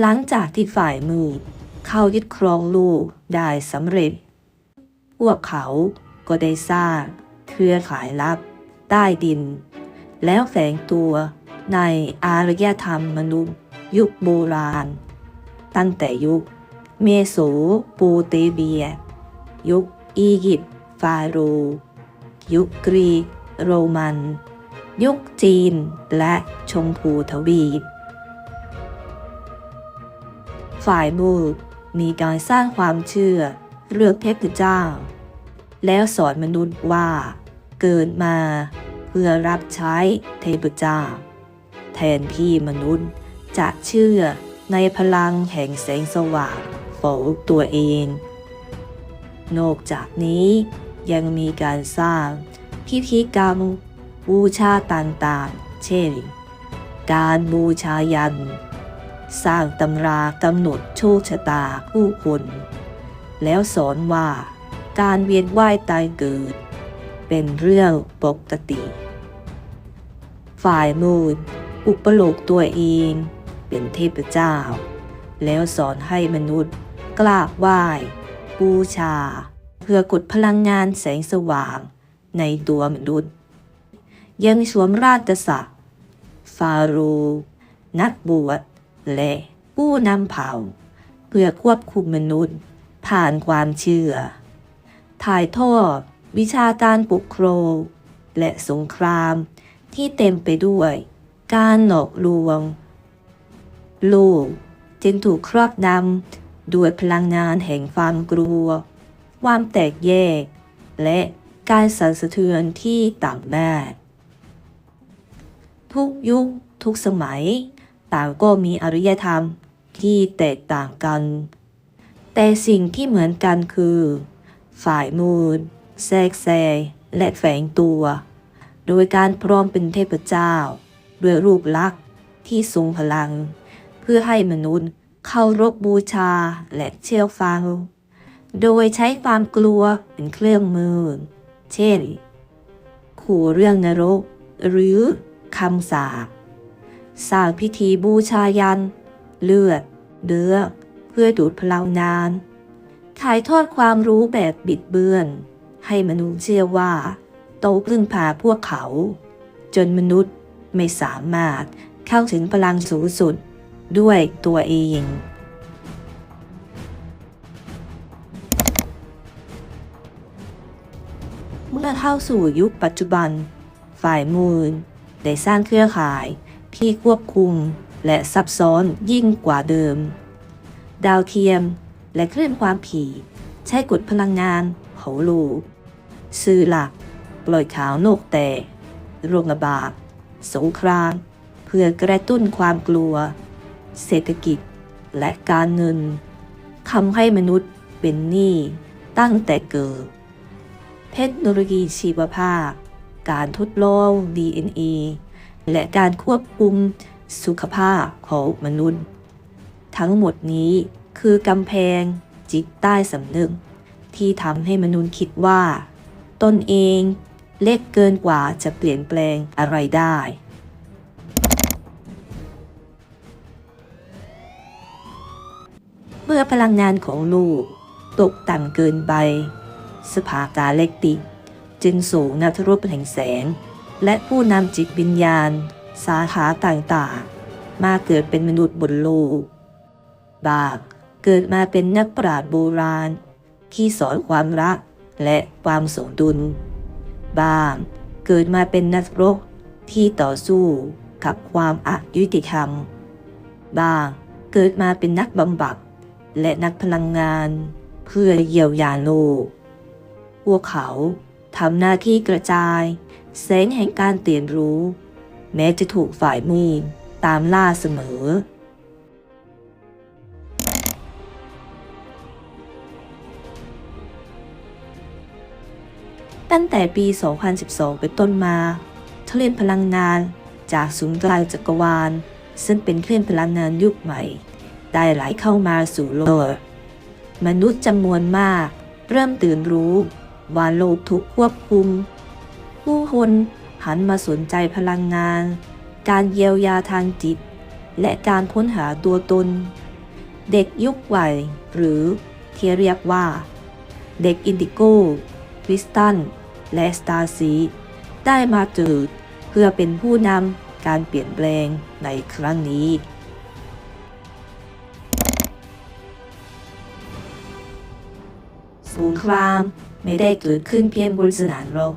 หลังจากที่ฝ่ายมืดเข้ายึดครองลูกได้สำเร็จ พวกเขาก็ได้สร้างเครือข่ายลับ ใต้ดิน แล้วแฝงตัวในอารยธรรมมนุษย์ยุคโบราณ ตั้งแต่ยุคเมโสโปเตเบีย ยุคอียิปต์ฟาโรยุคกรีกโรมัน ยุคจีนและชมพูทวีป ฝ่ายมืดมีการสร้างความเชื่อเรื่องเทพเจ้า แล้วสอนมนุษย์ว่า เกิดมาเพื่อรับใช้เทพเจ้า แทนที่มนุษย์จะเชื่อในพลังแห่งแสงสว่างของตัวเอง นอกจากนี้ยังมีการสร้างพิธีกรรมบูชาต่างๆ เช่น การบูชายัน สร้างตำรากำหนดโชคชะตาผู้คน แล้วสอนว่าการเวียนว่ายตายเกิด เป็นเรื่องปกติ ฝ่ายมูลอุปโลกตัวเองเป็นเทพเจ้า แล้วสอนให้มนุษย์กราบไหว้บูชา เพื่อกดพลังงานแสงสว่างในตัวมนุษย์ ยังสวมราชศักดิ์ฟาโรห์นักบวช และผู้นำเผ่า เพื่อควบคุมมนุษย์ ผ่านความเชื่อ ถ่ายทอดวิชาการปกครองและสงครามที่เต็มไปด้วย การหลอกลวงลูกจึงถูกครอบนำด้วยพลังงานแห่งความกลัว ความแตกแยก และการสั่นสะเทือนที่ต่ำแม่ทุกยุคทุกสมัย ต่างก็มีอารยธรรมที่แตกต่างกัน แต่สิ่งที่เหมือนกันคือ ฝ่ายมูลแทรกแซงและแฝงตัว โดยการพร้อมเป็นเทพเจ้า ด้วยรูปลักษณ์ที่ทรงพลัง เพื่อให้มนุษย์เคารพบูชาและเชื่อฟัง โดยใช้ความกลัวเป็นเครื่องมือ เช่น ขู่เรื่องนรก หรือคำสาป สร้างพิธีบูชายัน เลือดเดือเพื่อดูดพลังงาน ถ่ายทอดความรู้แบบบิดเบือน ให้มนุษย์เชื่อว่าโตพึ่งพาพวกเขา จนมนุษย์ไม่สามารถเข้าถึงพลังสูงสุดด้วยตัวเองเมื่อเข้าสู่ยุคปัจจุบัน ฝ่ายมูล ได้สร้างเครือข่าย ที่ควบคุมและซับซ้อนยิ่งกว่าเดิม ดาวเทียมและคลื่นความถี่ใช้กดพลังงานของลูกสื่อหลัก ปล่อยข่าวนกแต่โรคระบาดสงครามเพื่อกระตุ้นความกลัว เศรษฐกิจและการเงินทำให้มนุษย์เป็นหนี้ตั้งแต่เกิด เทคโนโลยีชีวภาพ การทดลอง DNA และการควบคุมสุขภาพของมนุษย์ ทั้งหมดนี้คือกำแพงจิตใต้สำนึก ที่ทำให้มนุษย์คิดว่า ตนเองเล็กเกินกว่าจะเปลี่ยนแปลงอะไรได้ เมื่อพลังงานของลูกตกต่ำเกินไป สภากาเล็กติ จึงสูงนัทรูปแห่งแสง และผู้นำจิตวิญญาณ สาขาต่างๆ มาเกิดเป็นมนุษย์บนโลก บางเกิดมาเป็นนักปราชญ์โบราณ ที่สอนความรักและความสมดุล บางเกิดมาเป็นนักรบที่ต่อสู้กับความอายุติธรรม บางเกิดมาเป็นนักบำบัดและนักพลังงาน เพื่อเยียวยาโลก พวกเขา ทำหน้าที่กระจาย แสงแห่งการเตียนรู้ แม้จะถูกฝ่ายมืดตามล่าเสมอ ตั้งแต่ปี 2012 เป็นต้นมาคลื่นพลังงานจากศูนย์กลางจักรวาล ซึ่งเป็นคลื่นพลังงานยุคใหม่ ได้ไหลเข้ามาสู่โลก มนุษย์จำนวนมาก เริ่มตื่นรู้ ว่าโลกถูกควบคุม ผู้คนหันมาสนใจพลังงาน การเยียวยาทางจิต และการค้นหาตัวตน เด็กยุคใหม่หรือที่เรียกว่า เด็กอินดิโกคริสตัน และสตาร์ซีได้มาจุดเพื่อเป็นผู้นำการเปลี่ยนแปลงในครั้งนี้สงคราม ไม่ได้เกิดขึ้นเพียงบนสนามรบ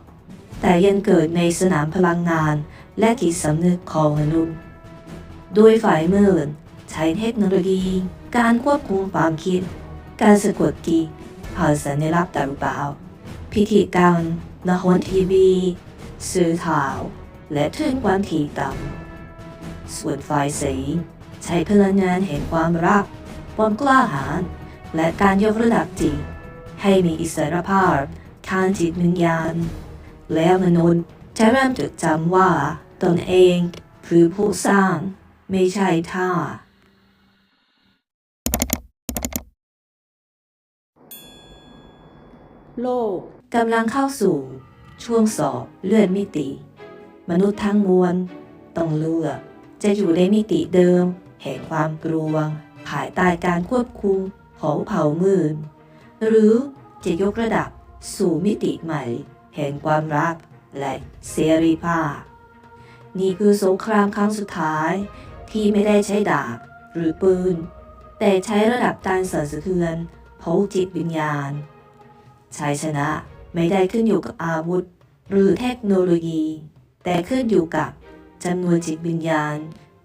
แต่ยังเกิดในสนามพลังงาน และจิตสำนึกของมนุษย์โดยฝ่ายมืดใช้เทคโนโลยี การควบคุมความคิด การสะกดจิตผ่านสัญลักษณ์ต่างๆพิธีกรรมละครทีวี สื่อข่าว และคลื่นความถี่ต่ำส่วนฝ่ายสีใช้พลังงานแห่งความรัก ความกล้าหาญและการยกระดับจิต ให้มีอิสรภาพทางจิตวิญญาณ แล้วมนุษย์จะเริ่มจดจำว่าตนเองคือผู้สร้างไม่ใช่ท่า โลกกำลังเข้าสู่ช่วงสอบเลื่อนมิติ มนุษย์ทั้งมวลต้องเลือกจะอยู่ในมิติเดิม แห่งความกลัวภายใต้การควบคุมของเผ่ามืดหรือ จะยกระดับสู่มิติใหม่ แห่งความรักและเสรีภาพ นี่คือสงครามครั้งสุดท้ายที่ไม่ได้ใช้ดาบหรือปืน แต่ใช้ระดับการสั่นสะเทือนของจิตวิญญาณชัยชนะไม่ได้ขึ้นอยู่กับอาวุธ หรือเทคโนโลยี แต่ขึ้นอยู่กับจำนวนจิตวิญญาณ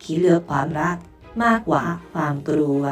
ที่เหลือความรักมากกว่าความกลัว